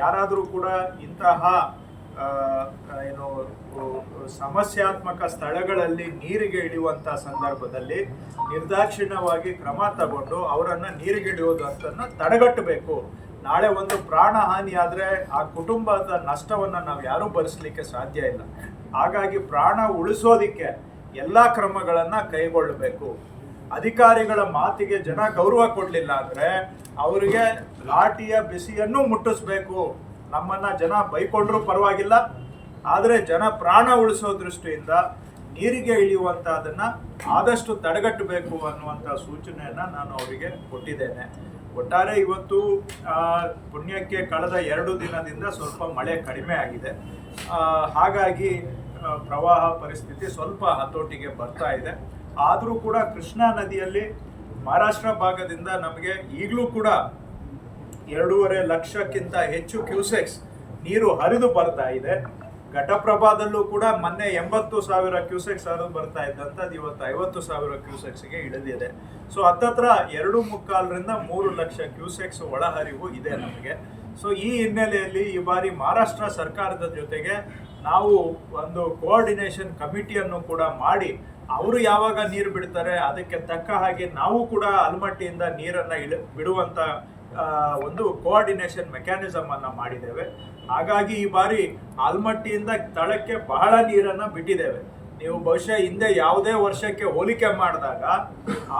ಯಾರಾದರೂ ಕೂಡ ಇಂತಹ ಏನು ಸಮಸ್ಯಾತ್ಮಕ ಸ್ಥಳಗಳಲ್ಲಿ ನೀರಿಗೆ ಇಳಿಯುವಂಥ ಸಂದರ್ಭದಲ್ಲಿ ನಿರ್ದಾಕ್ಷಿಣ್ಯವಾಗಿ ಕ್ರಮ ತಗೊಂಡು ಅವರನ್ನು ನೀರಿಗೆ ಇಳಿಯೋದಂತನ್ನು ತಡೆಗಟ್ಟಬೇಕು. ನಾಳೆ ಒಂದು ಪ್ರಾಣ ಹಾನಿ ಆದರೆ ಆ ಕುಟುಂಬದ ನಷ್ಟವನ್ನು ನಾವು ಯಾರೂ ಭರಿಸಲಿಕ್ಕೆ ಸಾಧ್ಯ ಇಲ್ಲ. ಹಾಗಾಗಿ ಪ್ರಾಣ ಉಳಿಸೋದಿಕ್ಕೆ ಎಲ್ಲ ಕ್ರಮಗಳನ್ನು ಕೈಗೊಳ್ಳಬೇಕು. ಅಧಿಕಾರಿಗಳ ಮಾತಿಗೆ ಜನ ಗೌರವ ಕೊಡಲಿಲ್ಲ ಅಂದ್ರೆ ಅವರಿಗೆ ಲಾಠಿಯ ಬಿಸಿಯನ್ನು ಮುಟ್ಟಿಸ್ಬೇಕು. ನಮ್ಮನ್ನ ಜನ ಬೈಕೊಂಡ್ರು ಪರವಾಗಿಲ್ಲ. ಆದರೆ ಜನ ಪ್ರಾಣ ಉಳಿಸೋ ದೃಷ್ಟಿಯಿಂದ ನೀರಿಗೆ ಇಳಿಯುವಂತಹದನ್ನ ಆದಷ್ಟು ತಡೆಗಟ್ಟಬೇಕು ಅನ್ನುವಂಥ ಸೂಚನೆಯನ್ನ ನಾನು ಅವರಿಗೆ ಕೊಟ್ಟಿದ್ದೇನೆ. ಒಟ್ಟಾರೆ ಇವತ್ತು ಪುಣ್ಯಕ್ಕೆ ಕಳೆದ ಎರಡು ದಿನದಿಂದ ಸ್ವಲ್ಪ ಮಳೆ ಕಡಿಮೆ ಆಗಿದೆ. ಹಾಗಾಗಿ ಪ್ರವಾಹ ಪರಿಸ್ಥಿತಿ ಸ್ವಲ್ಪ ಹತೋಟಿಗೆ ಬರ್ತಾ ಇದೆ. ಆದರೂ ಕೂಡ ಕೃಷ್ಣಾ ನದಿಯಲ್ಲಿ ಮಹಾರಾಷ್ಟ್ರ ಭಾಗದಿಂದ ನಮಗೆ ಈಗಲೂ ಕೂಡ ಎರಡೂವರೆ ಲಕ್ಷಕ್ಕಿಂತ ಹೆಚ್ಚು ಕ್ಯೂಸೆಕ್ಸ್ ನೀರು ಹರಿದು ಬರ್ತಾ ಇದೆ. ಘಟಪ್ರಭಾದಲ್ಲೂ ಕೂಡ ಮೊನ್ನೆ ಎಂಬತ್ತು ಸಾವಿರ ಕ್ಯೂಸೆಕ್ಸ್ ಹರಿದು ಬರ್ತಾ ಇದ್ದಂಥದ್ದು ಇವತ್ತು ಐವತ್ತು ಸಾವಿರ ಕ್ಯೂಸೆಕ್ಸ್ಗೆ ಇಳಿದಿದೆ. ಸೊ ಹತ್ತತ್ರ ಎರಡು ಮುಕ್ಕಾಲರಿಂದ ಮೂರು ಲಕ್ಷ ಕ್ಯೂಸೆಕ್ಸ್ ಒಳಹರಿವು ಇದೆ ನಮಗೆ. ಸೊ ಈ ಹಿನ್ನೆಲೆಯಲ್ಲಿ ಈ ಬಾರಿ ಮಹಾರಾಷ್ಟ್ರ ಸರ್ಕಾರದ ಜೊತೆಗೆ ನಾವು ಒಂದು ಕೋಆರ್ಡಿನೇಷನ್ ಕಮಿಟಿಯನ್ನು ಕೂಡ ಮಾಡಿ ಅವರು ಯಾವಾಗ ನೀರು ಬಿಡ್ತಾರೆ, ಅದಕ್ಕೆ ತಕ್ಕ ಹಾಗೆ ನಾವು ಕೂಡ ಅಲ್ಮಟ್ಟಿಯಿಂದ ನೀರನ್ನ ಇಳ, ಬಿಡುವಂತ ಒಂದು ಕೋಆರ್ಡಿನೇಷನ್ ಮೆಕ್ಯಾನಿಸಮ್ ಅನ್ನ ಮಾಡಿದ್ದೇವೆ. ಹಾಗಾಗಿ ಈ ಬಾರಿ ಆಲ್ಮಟ್ಟಿಯಿಂದ ತಳಕ್ಕೆ ಬಹಳ ನೀರನ್ನ ಬಿಟ್ಟಿದ್ದೇವೆ. ನೀವು ಬಹುಶಃ ಹಿಂದೆ ಯಾವುದೇ ವರ್ಷಕ್ಕೆ ಹೋಲಿಕೆ ಮಾಡಿದಾಗ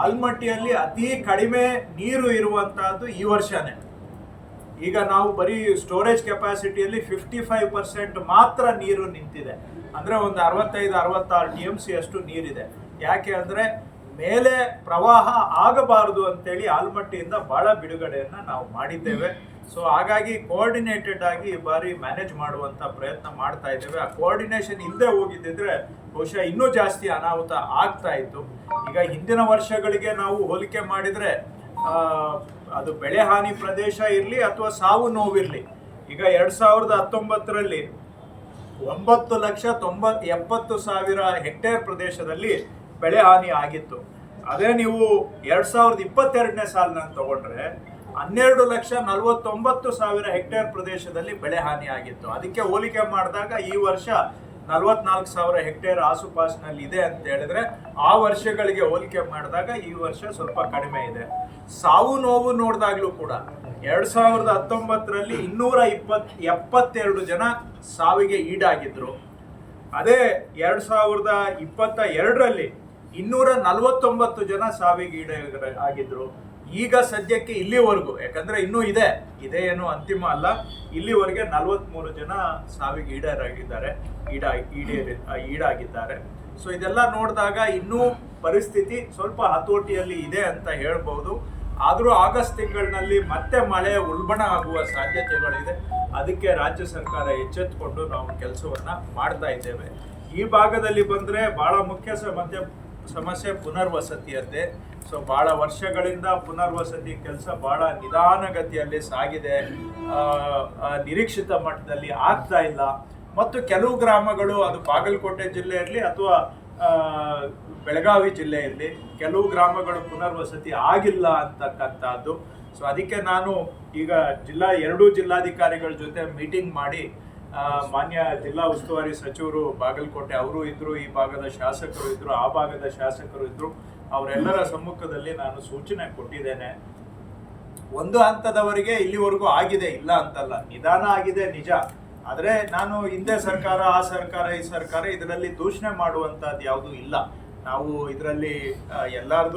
ಆಲ್ಮಟ್ಟಿಯಲ್ಲಿ ಅತಿ ಕಡಿಮೆ ನೀರು ಇರುವಂತಹದ್ದು ಈ ವರ್ಷನೇ. ಈಗ ನಾವು ಬರೀ ಸ್ಟೋರೇಜ್ ಕೆಪಾಸಿಟಿಯಲ್ಲಿ ಫಿಫ್ಟಿ ಫೈವ್ ಪರ್ಸೆಂಟ್ ಮಾತ್ರ ನೀರು ನಿಂತಿದೆ. ಅಂದರೆ ಒಂದು ಅರವತ್ತೈದು, ಅರವತ್ತಾರು ಟಿ ಎಂ ಸಿ ಅಷ್ಟು ನೀರಿದೆ. ಯಾಕೆ ಅಂದರೆ ಮೇಲೆ ಪ್ರವಾಹ ಆಗಬಾರದು ಅಂತೇಳಿ ಆಲ್ಮಟ್ಟಿಯಿಂದ ಭಾಳ ಬಿಡುಗಡೆಯನ್ನು ನಾವು ಮಾಡಿದ್ದೇವೆ. ಸೊ ಹಾಗಾಗಿ ಕೋಆರ್ಡಿನೇಟೆಡ್ ಆಗಿ ಈ ಬಾರಿ ಮ್ಯಾನೇಜ್ ಮಾಡುವಂಥ ಪ್ರಯತ್ನ ಮಾಡ್ತಾ ಇದ್ದೇವೆ. ಆ ಕೋಆರ್ಡಿನೇಷನ್ ಇಲ್ಲದೆ ಹೋಗಿದ್ದಿದ್ರೆ ಬಹುಶಃ ಇನ್ನೂ ಜಾಸ್ತಿ ಅನಾಹುತ ಆಗ್ತಾ ಇತ್ತು. ಈಗ ಹಿಂದಿನ ವರ್ಷಗಳಿಗೆ ನಾವು ಹೋಲಿಕೆ ಮಾಡಿದ್ರೆ ಅದು ಬೆಳೆ ಹಾನಿ ಪ್ರದೇಶ ಇರಲಿ ಅಥವಾ ಸಾವು ನೋವಿರಲಿ, ಈಗ ಎರಡು ಸಾವಿರದ ಹತ್ತೊಂಬತ್ತರಲ್ಲಿ ಒಂಬತ್ತು ಲಕ್ಷ ತೊಂಬತ್ ಎಪ್ಪತ್ತು ಸಾವಿರ ಹೆಕ್ಟೇರ್ ಪ್ರದೇಶದಲ್ಲಿ ಬೆಳೆ ಹಾನಿ ಆಗಿತ್ತು. ಅದೇ ನೀವು ಎರಡು ಸಾವಿರದ ಇಪ್ಪತ್ತೆರಡನೇ ಸಾಲಿನ ತಗೊಂಡ್ರೆ ಹನ್ನೆರಡು ಲಕ್ಷ ನಲವತ್ತೊಂಬತ್ತು ಸಾವಿರ ಹೆಕ್ಟೇರ್ ಪ್ರದೇಶದಲ್ಲಿ ಬೆಳೆ ಹಾನಿ ಆಗಿತ್ತು. ಅದಕ್ಕೆ ಹೋಲಿಕೆ ಮಾಡಿದಾಗ ಈ ವರ್ಷ ನಲವತ್ನಾಲ್ಕು ಸಾವಿರ ಹೆಕ್ಟೇರ್ ಆಸುಪಾಸಿನಲ್ಲಿ ಇದೆ ಅಂತ ಹೇಳಿದ್ರೆ ಆ ವರ್ಷಗಳಿಗೆ ಹೋಲಿಕೆ ಮಾಡಿದಾಗ ಈ ವರ್ಷ ಸ್ವಲ್ಪ ಕಡಿಮೆ ಇದೆ. ಸಾವು ನೋವು ನೋಡಿದಾಗ್ಲೂ ಕೂಡ ಎರಡ್ ಸಾವಿರದ ಹತ್ತೊಂಬತ್ತರಲ್ಲಿ ಇನ್ನೂರ ಇಪ್ಪತ್, ಎಪ್ಪತ್ತೆರಡು ಜನ ಸಾವಿಗೆ ಈಡಾಗಿದ್ರು. ಅದೇ ಎರಡ್ ಸಾವಿರದ ಇಪ್ಪತ್ತ ಎರಡರಲ್ಲಿ ಇನ್ನೂರ ನಲವತ್ತೊಂಬತ್ತು ಜನ ಸಾವಿಗೆ ಈಡ ಆಗಿದ್ರು ಈಗ ಸದ್ಯಕ್ಕೆ ಇಲ್ಲಿವರೆಗೂ, ಯಾಕಂದ್ರೆ ಇನ್ನೂ ಇದೆ, ಇದೇ ಏನು ಅಂತಿಮ ಅಲ್ಲ, ಇಲ್ಲಿವರೆಗೆ ನಲವತ್ಮೂರು ಜನ ಸಾವಿಗೆ ಈಡೇರಾಗಿದ್ದಾರೆ, ಈಡ ಈಡೇರಿ ಈಡಾಗಿದ್ದಾರೆ. ಸೊ ಇದೆಲ್ಲ ನೋಡಿದಾಗ ಇನ್ನೂ ಪರಿಸ್ಥಿತಿ ಸ್ವಲ್ಪ ಹತೋಟಿಯಲ್ಲಿ ಇದೆ ಅಂತ ಹೇಳ್ಬೋದು. ಆದರೂ ಆಗಸ್ಟ್ ತಿಂಗಳಿನಲ್ಲಿ ಮತ್ತೆ ಮಳೆ ಉಲ್ಬಣ ಆಗುವ ಸಾಧ್ಯತೆಗಳಿದೆ. ಅದಕ್ಕೆ ರಾಜ್ಯ ಸರ್ಕಾರ ಎಚ್ಚೆತ್ತುಕೊಂಡು ನಾವು ಕೆಲಸವನ್ನ ಮಾಡ್ತಾ ಇದ್ದೇವೆ. ಈ ಭಾಗದಲ್ಲಿ ಬಂದ್ರೆ ಭಾಳ ಮುಖ್ಯ ಸಮಸ್ಯೆ ಸಮಸ್ಯೆ ಪುನರ್ವಸತಿಯದ್ದೇ. ಸೊ ಬಹಳ ವರ್ಷಗಳಿಂದ ಪುನರ್ವಸತಿ ಕೆಲಸ ಬಹಳ ನಿಧಾನಗತಿಯಲ್ಲಿ ಸಾಗಿದೆ. ನಿರೀಕ್ಷಿತ ಮಟ್ಟದಲ್ಲಿ ಆಗ್ತಾ ಇಲ್ಲ. ಮತ್ತು ಕೆಲವು ಗ್ರಾಮಗಳು, ಅದು ಬಾಗಲಕೋಟೆ ಜಿಲ್ಲೆ ಇರಲಿ ಅಥವಾ ಬೆಳಗಾವಿ ಜಿಲ್ಲೆ ಇರಲಿ, ಕೆಲವು ಗ್ರಾಮಗಳು ಪುನರ್ವಸತಿ ಆಗಿಲ್ಲ ಅಂತಕ್ಕಂಥದ್ದು. ಸೊ ಅದಕ್ಕೆ ನಾನು ಈಗ ಜಿಲ್ಲಾ ಎರಡೂ ಜಿಲ್ಲಾಧಿಕಾರಿಗಳ ಜೊತೆ ಮೀಟಿಂಗ್ ಮಾಡಿ ಮಾನ್ಯ ಜಿಲ್ಲಾ ಉಸ್ತುವಾರಿ ಸಚಿವರು ಬಾಗಲಕೋಟೆ ಅವರು ಇದ್ರು, ಈ ಭಾಗದ ಶಾಸಕರು ಇದ್ರು, ಆ ಭಾಗದ ಶಾಸಕರು ಇದ್ರು, ಅವರೆಲ್ಲರ ಸಮ್ಮುಖದಲ್ಲಿ ನಾನು ಸೂಚನೆ ಕೊಟ್ಟಿದ್ದೇನೆ. ಒಂದು ಹಂತದವರೆಗೆ ಇಲ್ಲಿವರೆಗೂ ಆಗಿದೆ, ಇಲ್ಲ ಅಂತಲ್ಲ. ನಿಧಾನ ಆಗಿದೆ, ನಿಜ. ಆದ್ರೆ ನಾನು ಹಿಂದೆ ಸರ್ಕಾರ, ಆ ಸರ್ಕಾರ, ಈ ಸರ್ಕಾರ ಇದರಲ್ಲಿ ದೂಷಣೆ ಮಾಡುವಂತದ್ದು ಯಾವುದು ಇಲ್ಲ. ನಾವು ಇದರಲ್ಲಿ ಎಲ್ಲಾರ್ದು